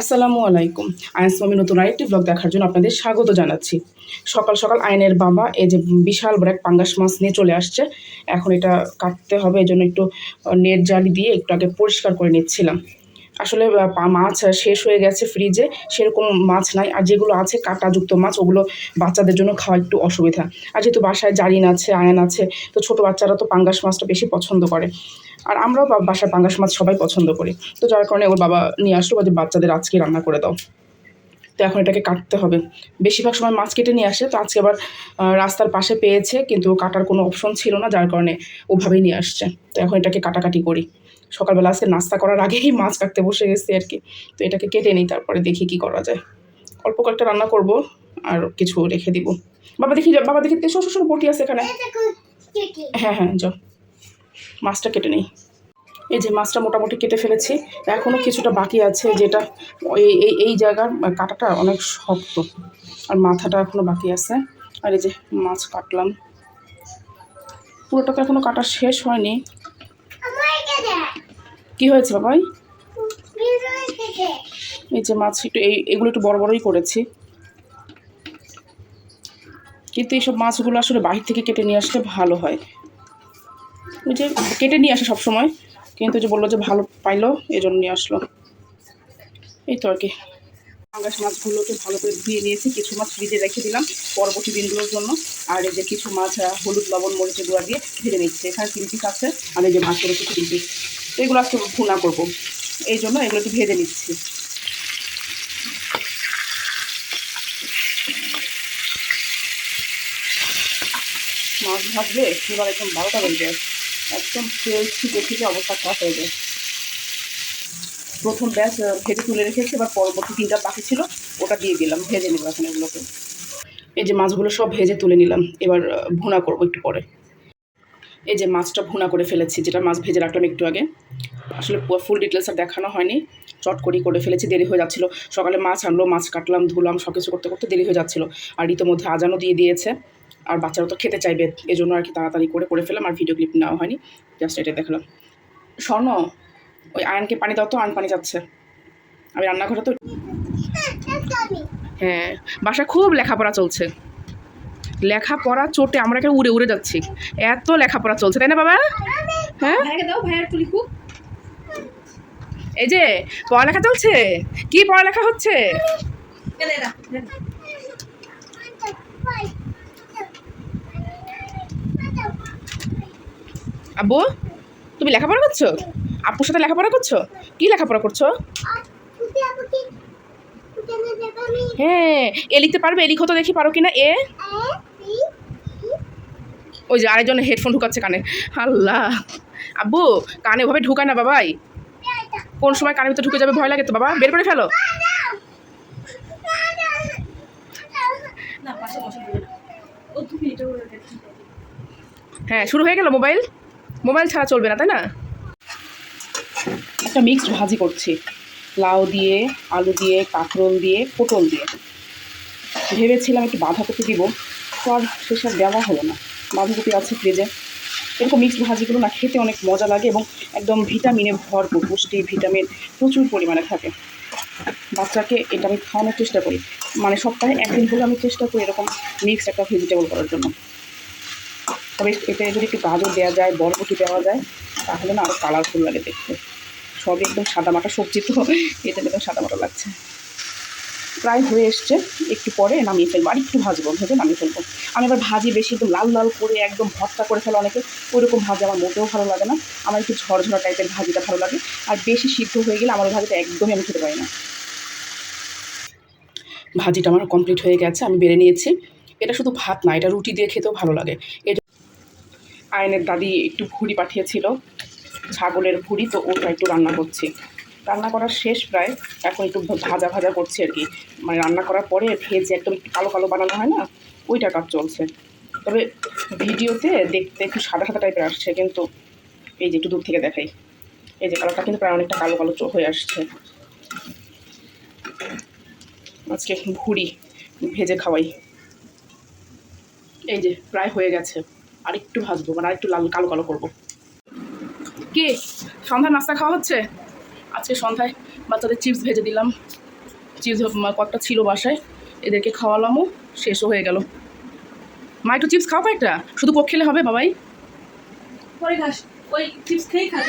আসসালামু আলাইকুম। আয়ন মামি নতুন আরেকটি ব্লগ দেখার জন্য আপনাদের স্বাগত জানাচ্ছি। সকাল সকাল আয়নের বাবা, এই যে বিশাল বড় এক পাঙ্গাস মাছ নিয়ে চলে আসছে। এখন এটা কাটতে হবে এই জন্য একটু নেট জালি দিয়ে একটু আগে পরিষ্কার করে নিচ্ছিলাম। আসলে মাছ শেষ হয়ে গেছে ফ্রিজে সেরকম মাছ নাই। আর যেগুলো আছে, কাঁটাযুক্ত মাছ, ওগুলো বাচ্চাদের জন্য খাওয়া একটু অসুবিধা। আর যেহেতু বাসায় জারিন আছে, আয়ন আছে, তো ছোটো বাচ্চারা তো পাঙ্গাস মাছটা বেশি পছন্দ করে। আর আমরাও বাসায় পাঙ্গাস মাছ সবাই পছন্দ করি। তো যার কারণে ওর বাবা নিয়ে আসলো, বলছে, বাচ্চাদের আজকে রান্না করে দাও। তো এখন এটাকে কাটতে হবে। বেশিরভাগ সময় মাছ কেটে নিয়ে আসে, তো আজকে আবার রাস্তার পাশে পেয়েছে, কিন্তু কাটার কোনো অপশন ছিল না, যার কারণে ওভাবেই নিয়ে আসছে। তো এখন এটাকে কাটাকাটি করি। সকালবেলা আজকে নাস্তা করার আগেই মাছ কাটতে বসে গেছি আর কি। তো এটাকে কেটে নিই তারপরে দেখি কি করা যায়। অল্প কয়েকটা রান্না করব আর কিছু রেখে দিব। বাবা দেখি বাবা দেখি শ্বশুর শ্বশুর বটি আছে এখানে। হ্যাঁ হ্যাঁ যাও মাছটা কেটে নেই। এই যে মাছটা মোটামুটি কেটে ফেলেছি এখনও কিছুটা বাকি আছে যেটা এই এই এই জায়গার কাটাটা অনেক শক্ত আর মাথাটা এখনও বাকি আছে। আর এই যে মাছ কাটলাম। পুরোটা তো এখনও কাটা শেষ হয়নি। কি হয়েছে বাবাই এই যে মাছ একটু এই এগুলো একটু বড় বড়ই করেছি। কিন্তু এইসব মাছগুলো আসলে বাহির থেকে কেটে নিয়ে আসলে ভালো হয়। ওই যে কেটে নিয়ে আসে সবসময়। কিন্তু যে বলল যে ভালো পাইলো এই জন্য নিয়ে আসলো। এই তো আর কি। পাঙ্গাস মাছগুলোকে ভালো করে ধুয়ে নিয়েছি। কিছু মাছ ফ্রিজে রেখে দিলাম পরবর্তী দিনগুলোর জন্য। আর এই যে কিছু মাছ হলুদ লবণ মরিচের গুঁড়া দিয়ে ভেজে নিচ্ছে। এখানে তিন পিস আছে। আর এই যে মাছের কিছু তিন পিস এগুলো আজকে ভুনা করব। এই জন্য এগুলো একটু ভেজে নিচ্ছি। মাছ ভাজবে এবার একদম বারোটা বেজে যায়। একদম তেল ছিটে ছিটে অবস্থা খারাপ হয়ে যায়। প্রথম আহ, ভেজে তুলে রেখেছি এবার পরবর্তী তিনটা বাকি ছিল ওটা দিয়ে দিলাম ভেজে নেব এখন এগুলোকে। এই যে মাছগুলো সব ভেজে তুলে নিলাম এবার ভুনা করব একটু পরে। এই যে মাছটা ভুনা করে ফেলেছি যেটা মাছ ভেজে রাখলাম একটু আগে। আসলে ফুল ডিটেলস আর দেখানো হয়নি। চট করি করে ফেলেছি দেরি হয়ে যাচ্ছিল। সকালে মাছ আনলো মাছ কাটলাম ধুলাম সব কিছু করতে করতে দেরি হয়ে যাচ্ছিল। আর ইতোমধ্যে আজানও দিয়ে দিয়েছে। আর বাচ্চারা তো খেতে চাইবে এই জন্য আর কি তাড়াতাড়ি করে করে ফেলাম আর ভিডিও ক্লিপ নেওয়া হয়নি। জাস্ট এটা দেখলাম। স্বর্ণ ওই আয়নকে পানি দাও তো আয়ন পানি যাচ্ছে আমি রান্নাঘরে তো হ্যাঁ বাসা খুব লেখাপড়া চলছে। লেখাপড়া চোটে আমরা এখানে উড়ে উড়ে যাচ্ছি। এত লেখাপড়া চলছে তাই না বাবা? হ্যাঁ? এই যে পড়ালেখা চলছে? কি পড়ালেখা হচ্ছে। আব্বু তুমি লেখাপড়া করছ? আপুর সাথে লেখাপড়া করছ? কি লেখাপড়া করছ? হ্যাঁ এ লিখতে পারবে এ লিখো তো দেখি পারো কিনা? এ? ওই যে আরেকজন হেডফোন ঢুকাচ্ছে কানে। আল্লাহ। আব্বু, কানে ওভাবে ঢুকায় না বাবাই। কোন সময় কানে ভিতরে ঢুকে যাবে ভয় লাগে তো বাবা? বের করে ফেলো। হ্যাঁ শুরু হয়ে গেল মোবাইল? মোবাইল ছাড়া চলবে না, তাই না? একটা মিক্সড ভাজি করছি। লাউ দিয়ে, আলু দিয়ে, কাঁকরোল দিয়ে, পটল দিয়ে। ভেবেছিলাম একটু বাঁধাকপি দিব, তো সেসব দেওয়া হলো না। বাঁধাকপি আছে ফ্রিজে এরকম মিক্সড ভাজিগুলো না খেতে অনেক মজা লাগে এবং একদম ভিটামিনে ভরপুর, পুষ্টি ভিটামিন প্রচুর পরিমাণে থাকে। বাচ্চাকে এটা আমি খাওয়ানোর চেষ্টা করি। মানে সপ্তাহে একদিন হলে আমি চেষ্টা করি এরকম মিক্স একটা ভেজিটেবল করার জন্য। তবে এতে যদি একটু গাজর দেওয়া যায়, বরবটি দেওয়া যায়, তাহলে না আরও কালারফুল লাগে দেখতে। সবই একদম সাদামাটা সবজি তো এটা একদম সাদামাটা লাগছে। প্রায় হয়ে এসছে। একটু পরে নামিয়ে ফেলব। আর একটু ভাজবো, ভেজে নামিয়ে ফেলব। আমি আবার ভাজি বেশি একদম লাল লাল করে একদম ভর্তা করে ফেলো অনেকে। ওইরকম ভাজি আমার মোটেও ভালো লাগে না। আমার একটু ঝরঝরা টাইপের ভাজিটা ভালো লাগে। আর বেশি সিদ্ধ হয়ে গেলে আমার ভাজিটা একদমই আমি খেতে পারি না। ভাজিটা আমার কমপ্লিট হয়ে গেছে, আমি বেড়ে নিয়েছি। এটা শুধু ভাত না, এটা রুটি দিয়ে খেতেও ভালো লাগে। এটা আয়নের দাদি একটু ভুড়ি পাঠিয়েছিল, ছাগলের ভুড়ি, তো ওটা একটু রান্না করছি। রান্না করার শেষ প্রায় এখন একটু ভাজা ভাজা করছি আর কি। মানে রান্না করার পরে ভেজে একদম কালো কালো বানানো হয় না, ওইটা কাজ চলছে। তবে ভিডিওতে দেখতে একটু সাদা সাদা টাইপের আসছে, কিন্তু এই যে একটু দূর থেকে দেখাই। এই যে কালারটা কিন্তু প্রায় অনেকটা কালো কালো হয়ে আসছে। আজকে ভুড়ি ভেজে খাওয়াই। এই যে প্রায় হয়ে গেছে আর একটু ভাজবো মানে আর একটু লাল, কালো কালো করব। কি, সন্ধ্যার নাস্তা খাওয়া হচ্ছে? আজকে সন্ধ্যায় বাচ্চাদের চিপস ভেজে দিলাম। চিপস কয়েকটা ছিল বাসায় এদেরকে খাওয়ালামও শেষও হয়ে গেল। মা একটু চিপস খাও একটা শুধু কোক খেলে হবে বাবাই? পরে খাস। ওই চিপস খেয়েই খাস।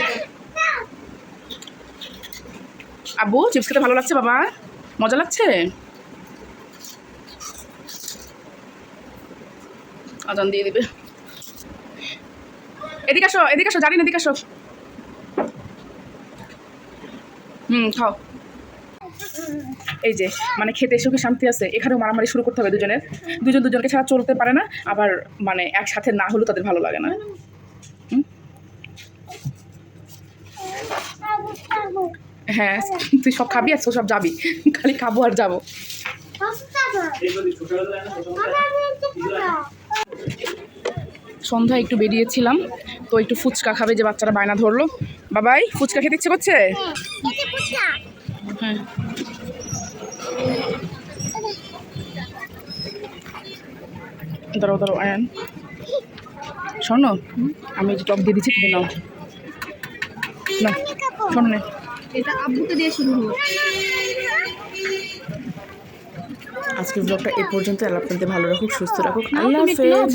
আব্বু চিপস খেতে ভালো লাগছে বাবা? মজা লাগছে? আজান দিয়ে দিবে। এদিকে আসো এদিকে আসো জানি না এদিকে আসো। হুম, খাও। এই যে মানে খেতে কি শান্তি আছে, এখানেও মারামারি শুরু করতে হবে দুজনের। দুজন দুজনকে ছাড়া চলতে পারে না, আবার মানে একসাথে না হলেও তাদের ভালো লাগে না। হ্যাঁ তুই সব খাবি আর সব যাবি, খালি খাব আর যাব। সন্ধ্যায় একটু বেরিয়েছিলাম তো একটু ফুচকা খাবে যে বাচ্চারা বায়না ধরলো। বাবাই ফুচকা খেতে ইচ্ছে করছে? হ্যাঁ দাঁড়াও দাঁড়াও আয়ান। শোনো আমি যে টক দিয়ে দিচ্ছি তুমি নাও। না শোনো নে। এটা আব্বুকে দিয়ে শুরু হলো। আজকের ব্লগটা এ পর্যন্ত। আল্লাহ আপনাদের ভালো রাখুক সুস্থ রাখুক। আল্লাহ একটু। হাফেজ।